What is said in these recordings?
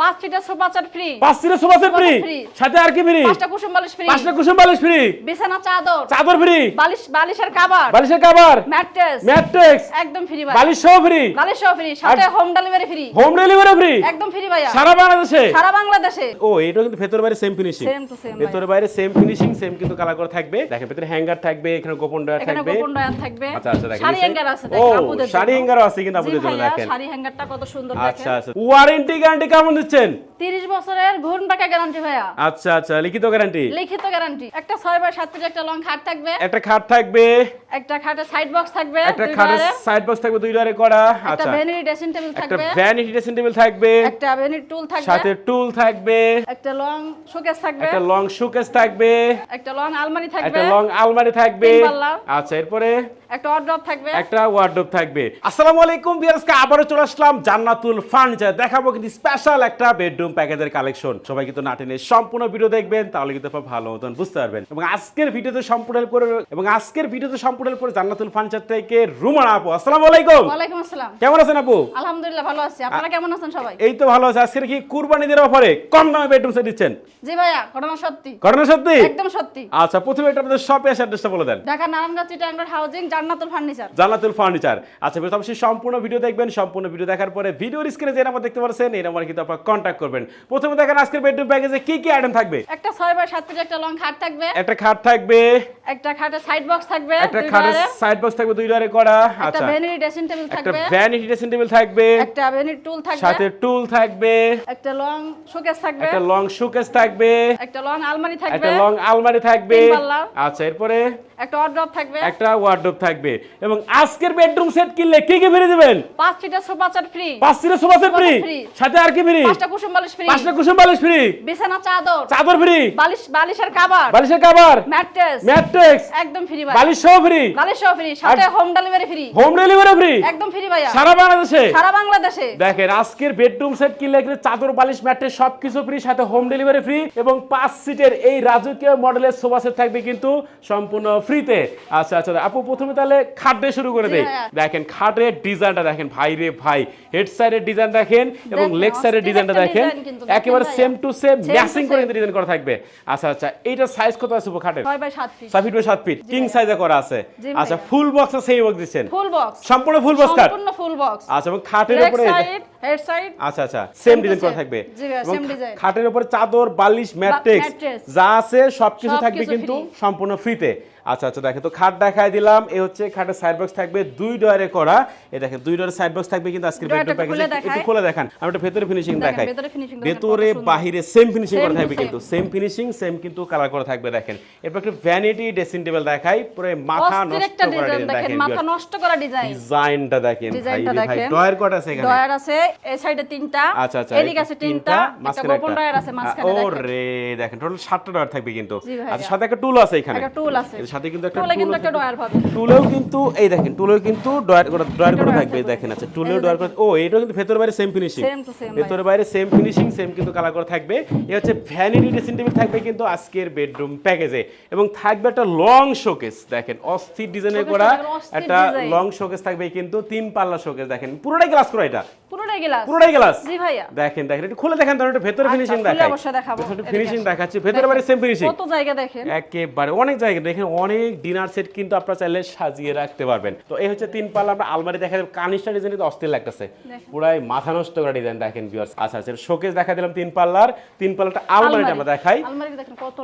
পাঁচ seater sofa set free. পাঁচ সিটের সোফা সেট ফ্রি। সাথে আর কি ফ্রি? পাঁচটা কুসুম বালিশ ফ্রি। পাঁচটা কুসুম বালিশ ফ্রি। বিছানা চাদর। চাদর ফ্রি। বালিশ বালিশের কাবার। বালিশের কভার ম্যাট্রেস। ম্যাট্রিক্স একদম ফ্রি ভাই। বালিশ সহ ফ্রি। বালিশ সহ ফ্রি সাথে home delivery free home delivery free একদম ফ্রি ভাইয়া। সারা বাংলাদেশে। সারা বাংলাদেশে। ও এটা কিন্তু ভেতর বাইরে সেম ফিনিশিং ভেতর বাইরে সেম ফিনিশিং সেম কিন্তু কালার করে থাকবে। দেখেন ভেতরে হ্যাঙ্গার থাকবে এখানে গোপন ডয়ার এখানে থাকবে। গোপন ডয়ার থাকবে। আচ্ছা আচ্ছা দেখেন শাড়ি হ্যাঙ্গার আছে দেখেন আপুদের শাড়ি হ্যাঙ্গারও আছে কিন্তু আপুদের জন্য দেখেন। শাড়ি হ্যাঙ্গারটা কত সুন্দর আচ্ছা আচ্ছা। ওয়ারেন্টি গ্যারান্টি কেমন দিচ্ছেন? 30 বছরের ঘুণ টাকা গ্যারান্টি ভাইয়া। আচ্ছা আচ্ছা লিখিত গ্যারান্টি লিখিত গ্যারান্টি একটা 6 বাই 7 ফিট একটা লং খাট থাকবে। একটা খাট থাকবে। একটা খাটের সাইড বক্স থাকবে একটা খাটের সাইড বক্স থাকবে দুই ডয়ারে করা। আচ্ছা। একটা ভ্যানিটি ড্রেসিং টেবিল থাকবে। একটা ভ্যানিটি ড্রেসিং টেবিল থাকবে। একটা ভ্যানিটি টুল থাকবে। সাথে টুল থাকবে। একটা লং শোকেস থাকবে। একটা লং শোকেস থাকবে। একটা লং আলমারি থাকবে। একটা লং আলমারি থাকবে। আচ্ছা এরপরে? একটা ওয়ার্ড্রপ থাকবে। একটা ওয়ার্ডরোব থাকবে। আসসালামু আলাইকুম ভিউয়ার্সকে আবারও চলে আসলাম জান্নাতুল ফার্নিচার দেখাবো কিন্তু স্পেশাল একটা বেডরুম প্যাকেজের কালেকশন সবাই কিন্তু নাটেনে সম্পূর্ণ ভিডিও দেখবেন তাহলে কিন্তু আপনারা ভালো মতন বুঝতে পারবেন। এবং আজকের ভিডিওতে সম্পূর্ণ help করে এবং আজকের ভিডিওতে সম্পূর্ণ help করে জান্নাতুল ফার্নিচার থেকে রুমান আপু। আসসালামু আলাইকুম। ওয়ালাইকুম আসসালাম। কেমন আছেন আপু? আলহামদুলিল্লাহ ভালো আছি। আপনারা কেমন আছেন সবাই? এই তো ভালো আছে। আজকের কি কুরবানিদের অফারে কম দামে বেডরুম সেট দিচ্ছেন? জি ভাইয়া ঘটনা সত্যি। ঘটনা সত্যি? একদম সত্যি। আচ্ছা প্রথমে একটা আপনাদের শপে এসে অ্যাড্রেসটা বলে দেন। Dhaka Narayanganj চিটাঙ্গর housing Jannatul furniture Jannatul furniture আচ্ছা বেশ অবশ্যই সম্পূর্ণ ভিডিও দেখবেন। সম্পূর্ণ ভিডিও দেখার পরে ভিডিওর স্ক্রিনে যে নাম্বার দেখতে পাচ্ছেন এই নাম্বারে কিন্তু আপনারা কন্ট্যাক্ট করবেন। প্রথমে দেখেন আজকের বেডরুম প্যাকেজে কি কি আইটেম থাকবে? একটা 6 বাই 7 ফিট একটা লং খাট থাকবে। একটা খাট থাকবে। একটা খাটের সাইড বক্স থাকবে একটা খাটের সাইড বক্স থাকবে দুই ডয়ারে করা। একটা আচ্ছা। ভ্যানিটি ড্রেসিং টেবিল থাকবে। একটা ভ্যানিটি ড্রেসিং টেবিল থাকবে। একটা ভ্যানিটি টুল থাকবে। সাথে টুল থাকবে। একটা লং শোকেস থাকবে। একটা লং শোকেস থাকবে। একটা লং আলমারি থাকবে। একটা লং আলমারি থাকবে। আচ্ছা এরপরে? একটা ওয়ার্ড্রপ থাকবে। একটা ওয়ার্ডরোব থাকবে। এবং আজকের বেডরুম সেট কিনলে কি কি ফ্রি দিবেন? পাঁচ সিটার সোফা সেট ফ্রি পাঁচ সিটের সোফা সেট ফ্রি সাথে আর কি ফ্রি পাঁচটা কুসুম বালিশ ফ্রি। পাঁচটা কুসুম বালিশ ফ্রি। বিছানা চাদর। চাদর ফ্রি। বালিশ বালিশের কাবার। বালিশের কভার ম্যাট্রেস। ম্যাট্রিক্স একদম ফ্রি ভাই। বালিশ সহ ফ্রি। বালিশ সহ ফ্রি সাথে home delivery free. Home delivery free. একদম ফ্রি ভাইয়া। সারা বাংলাদেশে। সারা বাংলাদেশে। দেখেন আজকের বেডরুম সেট কিনলে এখানে চাদর বালিশ ম্যাট্রেস সবকিছু ফ্রি সাথে হোম ডেলিভারি ফ্রি এবং পাঁচ সিটের এই রাজকীয় মডেলের সোফা সেট থাকবে কিন্তু সম্পূর্ণ ফ্রিতে আচ্ছা আচ্ছা আপু প্রথমে তাহলে খাট দিয়ে শুরু করে দেই। দেখেন খাটের ডিজাইনটা দেখেন ভাই রে ভাই। হেড সাইডের ডিজাইন দেখেন এবং লেগ সাইডের অস্থির ডিজাইনটা দেখেন একেবারে সেম টু সেম ম্যাচিং করে কিন্তু ডিজাইন করা থাকবে। আচ্ছা আচ্ছা এইটা সাইজ কত আছে খাটের? ছয় বাই সাত ফিট ছয় ফিট বাই সাত ফিট কিং সাইজে করা আছে। আচ্ছা ফুল বক্স আছে এই বক্স দিচ্ছেন। ফুল বক্স সম্পূর্ণ ফুল বক্স খাট সম্পূর্ণ ফুল বক্স আচ্ছা এবং খাটের উপরে সাইড হেড সাইড আচ্ছা আচ্ছা সেম ডিজাইন করা থাকবে। জি same design। খাটের উপরে চাদর বালিশ ম্যাট্রিক্স যা আছে সবকিছু থাকবে কিন্তু। সম্পূর্ণ ফ্রিতে আচ্ছা আচ্ছা দেখেন তো খাট দেখাই দিলাম। এই হচ্ছে খাটের সাইড বক্স থাকবে দুই ডয়ারে করা। এই দেখেন দুই ডয়ারের সাইড বক্স থাকবে কিন্তু আজকের বেডরুম একটু খুলে একটু খুলে দেখান আমি একটা ভেতরে ফিনিশিং দেখাই। ভেতরে কত। বাহিরে সেম ফিনিশিং করা থাকবে কিন্তু সেম ফিনিশিং সেম কিন্তু কালার করা থাকবে দেখেন। এরপর একটা ভ্যানিটি ড্রেসিং টেবিল দেখাই পুরো মাথা নষ্ট করা ডিজাইন দেখেন মাথা নষ্ট করা ডিজাইন ডিজাইনটা দেখেন ভাই ভাই ডয়ার কট আছে এখানে? ডয়ার আছে এই সাইডে তিনটা আচ্ছা আচ্ছা এদিকে আছে তিনটা একটা গোপন ডয়ার আছে মাঝখানে ও দেখেন। টোটাল সাতটা ডয়ার থাকবে কিন্তু। আচ্ছা সাথে একটা টুল আছে এখানে। একটা টুল আছে। সাথে কিন্তু একটা টুলে কিন্তু টুলও একটা কিন্তু- ডয়ার পাবেন টুলেও কিন্তু এই দেখেন টুলেও কিন্তু ডয়ার ডয়ার করে থাকবে। দেখেন আচ্ছা টুলেও ও এটা কিন্তু ভেতর বাইরে সেম ফিনিশিং ভেতর বাইরে সেম ফিনিশিং সেম কিন্তু কালার করা থাকবে। হচ্ছে ভ্যানিটি ড্রেসিং টেবিল থাকবে কিন্তু আজকের বেডরুম প্যাকেজে এবং থাকবে একটা লং শোকেস দেখেন অস্থির ডিজাইনের করা। একটা লং শোকেস থাকবে কিন্তু তিন পাল্লা শোকেস দেখেন পুরোটাই গ্লাস করা এটা। পুরোটাই গ্লাস পুরোটাই গ্লাস জি ভাইয়া। দেখেন দেখেন একটু খুলে দেখেন তাহলে একটু ভেতরে আচ্ছা, ফিনিশিং দেখাই। অবশ্যই দেখাবো। ফিনিশিং দেখাচ্ছি ভেতরে বাইরে সেম ফিনিশিং কত জায়গা দেখেন। একেবারে অনেক জায়গা দেখেন অনেক ডিনার সেট কিন্তু আপনারা চাইলে সাজিয়ে রাখতে পারবেন। তো এই হচ্ছে তিন পাল্লা আমরা আলমারি দেখা যাবে কানিস্টার ডিজাইন কিন্তু অস্থির লাগতেছে। পুরাই মাথা নষ্ট করা ডিজাইন দেখেন ভিউয়ার্স আচ্ছা আচ্ছা শোকেস দেখা দিলাম তিন পাল্লার। তিন পাল্লাটা আলমারিটা আমরা দেখাই। আলমারি দেখেন কত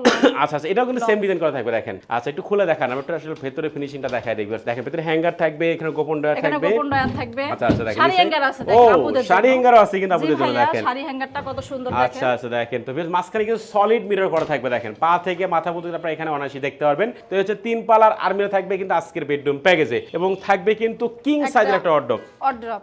আচ্ছা আচ্ছা এটাও কিন্তু সেম ডিজাইন করা থাকবে দেখেন। আচ্ছা একটু খুলে দেখান আমরা একটু আসলে ভেতরে ফিনিশিংটা দেখাই দেখি দেখেন ভেতরে হ্যাঙ্গার থাকবে এখানে গোপন ডয়ার এখানে থাকবে। গোপন ডয়ার থাকবে। আচ্ছা আচ্ছা দেখেন শাড়ি হ্যাঙ্গার আছে ও আপুদের শাড়ি হ্যাঙ্গারও আছে কিন্তু আপুদের জন্য দেখেন। শাড়ি হ্যাঙ্গারটা কত সুন্দর আচ্ছা দেখেন। আচ্ছা দেখেন তো বেশ মাঝখানে কিন্তু সলিড মিরর করা থাকবে দেখেন। পা থেকে মাথা পর্যন্ত আপনারা এখানে অনায়াসি দেখতে পারবেন। তো হচ্ছে তিন পালার আর্মিরা থাকবে কিন্তু আজকের বেডরুম প্যাকেজে এবং থাকবে কিন্তু কিং একটা- সাইজের একটা অর্ডব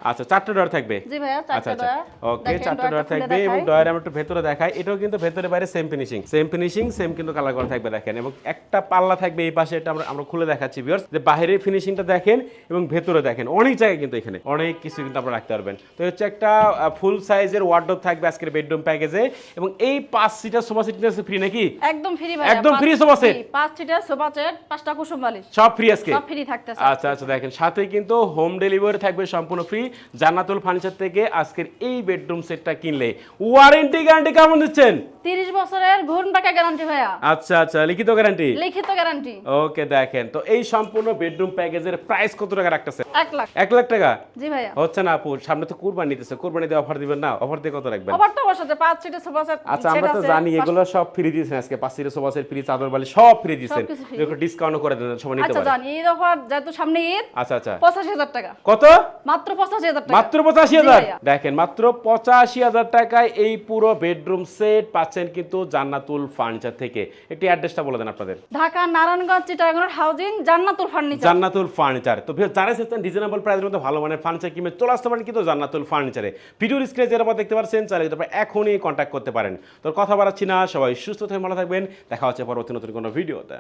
আচ্ছা চারটে ডয়ার থাকবে। জি ভাইয়া চারটা ডয়ার ওকে দেখেন, ডয়ার খুলে থাকবে এবং ডয়ার আমরা একটু ভেতরে দেখাই। এটাও কিন্তু ভেতরে বাইরে same finishing same finishing same কিন্তু কালার করা থাকবে দেখেন। এবং একটা পাল্লা থাকবে এই পাশে এটা আমরা আমরা খুলে দেখাচ্ছি ভিউয়ার্স যে বাইরের ফিনিশিংটা দেখেন এবং ভেতরে দেখেন অনেক জায়গায় কিন্তু এখানে অনেক কিছু কিন্তু আপনারা রাখতে পারবেন। তো হচ্ছে একটা ফুল সাইজের ওয়ার্ডরোব থাকবে আজকের বেডরুম প্যাকেজে এবং এই পাঁচ সিটার সোফা সেট নিয়ে ফ্রি নাকি? একদম ফ্রি ভাই একদম free sofa set? পাঁচ সিটার সোফা সেট পাঁচটা কুসুম বালিশ। সব ফ্রি আজকে? সব ফ্রি থাকতেছে আচ্ছা আচ্ছা দেখেন সাথে কিন্তু হোম ডেলিভারি থাকবে সম্পূর্ণ ফ্রি জান্নাতুল ফার্নিচার থেকে আজকের এই বেডরুম সেটটা কিনলে। ওয়ারেন্টি গ্যারান্টি কেমন দিচ্ছেন? 30 বছরের ঘুণ টাকা গ্যারান্টি ভাইয়া। আচ্ছা আচ্ছা লিখিত গ্যারান্টি লিখিত গ্যারান্টি ওকে দেখেন তো এই সম্পূর্ণ বেডরুম প্যাকেজের প্রাইস কত টাকা রাখতেছে? এক লাখ। এক লাখ টাকা? জি ভাইয়া। হচ্ছে না আপু সামনে তো কুরবানি। দিতেছে কুরবানি দিয়ে অফার দিবেন না অফার দিয়ে কত রাখবেন? আবার তো বসাতে পাঁচ সিটার সোফা সেট আচ্ছা আমরা তো জানি এগুলো সব ফ্রি দিয়েছেন আজকে পাঁচ সিটের সোফা সেট ফ্রি চাদর বালি সব ফ্রি দিয়েছেন। একটু ডিসকাউন্ট করে দেন সবাই নিতে আচ্ছা জানি ঈদ অফার যেহেতু সামনে ঈদ আচ্ছা আচ্ছা। পঁচাশি হাজার টাকা। কত? মাত্র পঁচাশি হাজার টাকা। মাত্র পঁচাশি জি হাজার ভাইয়া। দেখেন মাত্র পঁচাশি হাজার টাকায় এই পুরো বেডরুম সেট পাচ্ছেন কিন্তু জান্নাতুল ফার্নিচার থেকে। একটি অ্যাড্রেসটা বলে দেন আপনাদের। Dhaka Narayanganj Chittagong housing Jannatul furniture Jannatul furniture তো যারা চাচ্ছেন রিজনেবল প্রাইসের মধ্যে ভালো মানের ফার্নিচার কিনে চলে আসতে পারেন কিন্তু জান্নাতুল ফার্নিচারে ভিডিওর স্ক্রিনে যেরকম দেখতে পাচ্ছেন, চাইলে তারপর এখনই কন্ট্যাক্ট করতে পারেন। তো কথা বাড়াচ্ছি না, সবাই সুস্থ থেকে ভালো থাকবেন। দেখা হচ্ছে পরবর্তী নতুন কোনো ভিডিওতে।